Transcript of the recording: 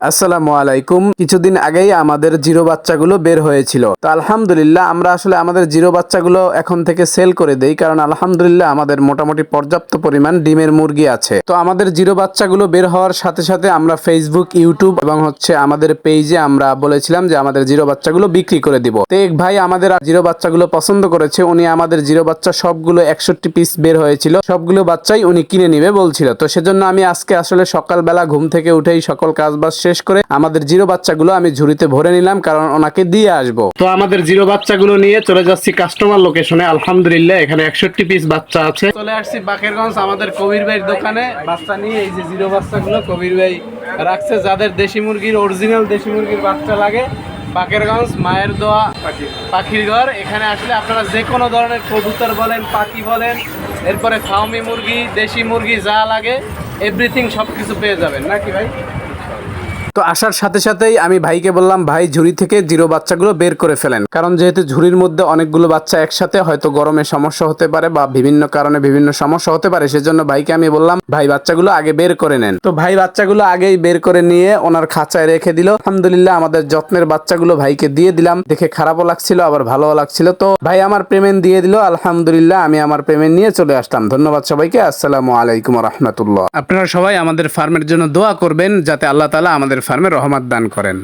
আসসালামু আলাইকুম। কিছুদিন আগেই আমাদের জিরো বাচ্চাগুলো বের হয়েছিল। তো আলহামদুলিল্লাহ, আমরা আসলে আমাদের জিরো বাচ্চাগুলো এখন থেকে সেল করে দেই, কারণ আলহামদুলিল্লাহ আমাদের মোটামুটি পর্যাপ্ত পরিমাণ ডিমের মুরগি আছে। তো আমাদের জিরো বাচ্চাগুলো বের হওয়ার সাথে সাথে আমরা ফেসবুক ইউটিউব এবং হচ্ছে আমাদের পেজে আমরা বলেছিলাম যে আমাদের জিরো বাচ্চাগুলো বিক্রি করে দিব। তো এক ভাই আমাদের জিরো বাচ্চাগুলো পছন্দ করেছে, উনি আমাদের জিরো বাচ্চা সবগুলো একষট্টি পিস বের হয়েছিল, সবগুলো বাচ্চাই উনি কিনে নিবে বলছিল। তো সেজন্য আমি আজকে আসলে সকালবেলা ঘুম থেকে উঠেই সকল কাজ বাজ শেষ করে আমাদের জিরো বাচ্চাগুলো আমি ঝুড়িতে ভরে নিলাম, কারণ ওনাকে দিয়ে আসব। তো আমাদের জিরো বাচ্চাগুলো নিয়ে চলে যাচ্ছি কাস্টমার লোকেশনে আলহামদুলিল্লাহ, এখানে একষট্টি পিস বাচ্চা আছে। চলে আসছি বাকেরগঞ্জ, আমাদের কবির ভাইয়ের দোকানে। বাচ্চা নিয়ে এই যে জিরো বাচ্চাগুলো কবির ভাই রাখছে, যাদের দেশি মুরগির অরিজিনাল দেশি মুরগির বাচ্চা লাগে। বাকেরগঞ্জ, মায়ের দোয়া, পাখির ঘর। এখানে আসলে আপনারা যে কোনো ধরনের কবুতর বলেন, পাখি বলেন, এরপরে খাওমি মুরগি, দেশি মুরগি যা লাগে এভরিথিং সব কিছু পেয়ে যাবেন। নাকি ভাই? তো আসার সাথে সাথেই আমি ভাইকে বললাম, ভাই, ঝুড়ি থেকে জিরো বাচ্চাগুলো বের করে ফেলেন। কারণ যেহেতু ঝুড়ির মধ্যে অনেকগুলো বাচ্চা একসাথে, হয়তো গরমে সমস্যা হতে পারে বা বিভিন্ন কারণে বিভিন্ন সমস্যা হতে পারে, সেজন্য ভাইকে আমি বললাম, ভাই, বাচ্চাগুলো আগে বের করে নেন। তো ভাই বাচ্চাগুলো আগেই বের করে নিয়ে ওনার খাঁচায় রেখে দিল। আলহামদুলিল্লাহ, আমাদের যত্নের বাচ্চাগুলো ভাইকে দিয়ে দিলাম। দেখে খারাপও লাগছিল, আবার ভালোও লাগছিল। তো ভাই আমার পেমেন্ট দিয়ে দিল। আলহামদুলিল্লাহ, আমি আমার পেমেন্ট নিয়ে চলে আসলাম। ধন্যবাদ সবাইকে। আসসালামু আলাইকুম রহমতুল্লাহ। আপনারা সবাই আমাদের ফার্মের জন্য দোয়া করবেন, যাতে আল্লাহ তালা আমাদের ফার্মে রহমত দান করেন।